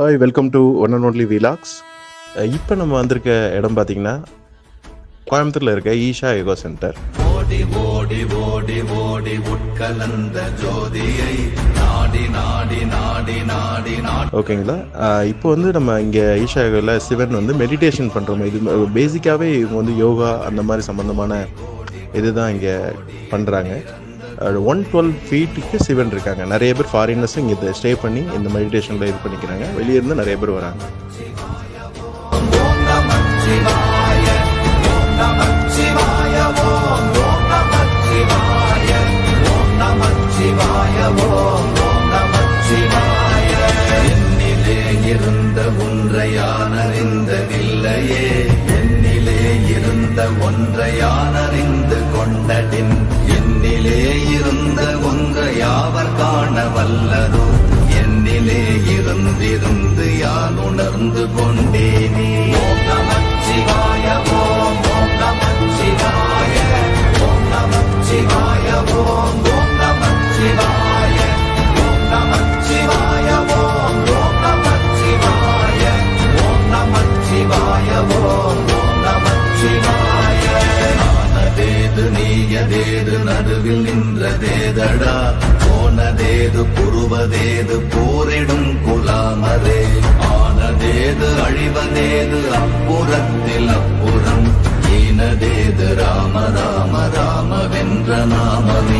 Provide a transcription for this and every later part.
Hi welcome to one and only vlogs இப்போ நம்ம வந்திருக்க இடம் பார்த்தீங்கன்னா கோயம்புத்தூரில் இருக்க ஈஷா யோகா சென்டர் ஓடி ஓடி ஓடி ஓடி உட்கலந்த ஜோதியை நாடி நாடி நாடி நாடி நாடி. ஓகேங்களா இப்போ வந்து நம்ம இங்கே ஈஷா யோகாவில் சிவன் வந்து மெடிடேஷன் பண்ணுறோம் இது பேசிக்காகவே இவங்க வந்து யோகா அந்த மாதிரி சம்மந்தமான இதுதான் இங்கே பண்ணுறாங்க ஒன் டுவெல் ஃபீட்டுக்கு சிவன் இருக்காங்க. நிறைய பேர் ஃபாரினர்ஸும் இங்கே ஸ்டே பண்ணி இந்த மெடிடேஷனில் இது பண்ணிக்கிறாங்க. வெளியேருந்து நிறைய பேர் வராங்க. ஓம் நமச்சிவாய ஓம் நமச்சிவாய ஓம் ஓம் நமச்சிவாய ஓம் நமச்சிவாய ஓம் இருந்த ஒன்றையானறிந்ததில்லையே என்னிலே இருந்த ஒன்றையானறிந்து கொண்டடின் என்னிலே இருந்த ஒன்றை யாவர் காண வல்லரோ என்னிலே இருந்திருந்து யான் உணர்ந்து கொண்டேனே? ஓம் நீயதேது நடுவில் நின்றதேதடா? போனதேது புருவதேது போரிடும் குலாமரே. ஆனதேது அழிவதேது அப்புறத்தில் அப்புறம். ஈனதேது ராம ராம ராம வென்ற நாமமே.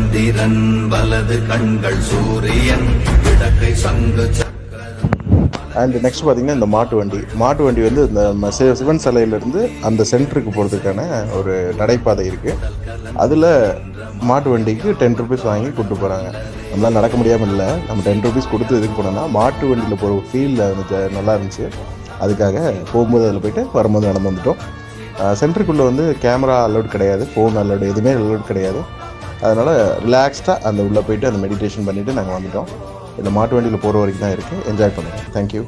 சந்திரன் வலது கண்கள் சூரியன் இடக்கை சங்கு அண்ட் நெக்ஸ்ட் பார்த்தீங்கன்னா இந்த மாட்டு வண்டி. மாட்டு வண்டி வந்து இந்த நம்ம சிவன் சிலையிலேருந்து அந்த சென்டருக்கு போகிறதுக்கான ஒரு நடைபாதை இருக்குது அதில் மாட்டு வண்டிக்கு டென் ருபீஸ் வாங்கி கூப்பிட்டு போகிறாங்க நம்மளால் நடக்க முடியாமல் இல்லை. நம்ம டென் ருபீஸ் கொடுத்து இதுக்கு போனோம்னா மாட்டு வண்டியில் போகிற ஃபீல் வந்து நல்லா இருந்துச்சு. அதுக்காக போகும்போது அதில் போயிட்டு வரும்போது நடந்து வந்துட்டோம். சென்டருக்குள்ளே வந்து கேமரா அலௌட் கிடையாது. ஃபோன் அலௌட் எதுவுமே அலௌட் கிடையாது. அதனால் ரிலாக்ஸ்டாக அந்த உள்ளே போயிட்டு அந்த மெடிடேஷன் பண்ணிவிட்டு நாங்கள் வந்துட்டோம். இந்த மாட்டு வண்டியில் போகிற வரைக்கும் தான் இருக்குது என்ஜாய் பண்ணுங்கள் தேங்க்யூ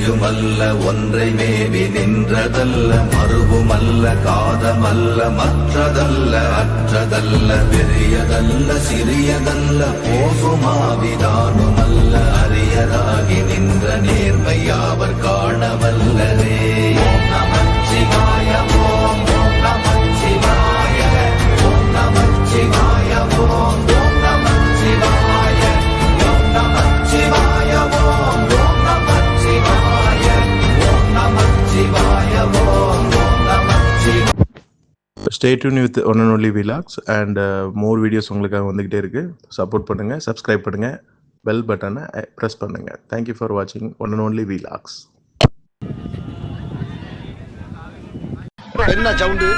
யுமல்ல ஒன்றை மேவி நின்றதல்ல மறுபுமல்ல காதமல்ல மற்றதல்ல அற்றதல்ல பெரியதல்ல சிறியதல்ல போகுமாவிதானுமல்ல அரியராகி stay tuned with one and only vlogs and more videos உங்களுக்காக வந்துக்கிட்டே இருக்குது சப்போர்ட் பண்ணுங்கள் சப்ஸ்கிரைப் பண்ணுங்கள் பெல் பட்டனை ப்ரெஸ் பண்ணுங்கள் தேங்க்யூ ஃபார் வாட்சிங் ஒன் அண்ட் ஒன்லி விலாக்ஸ் என்ன சவுண்டு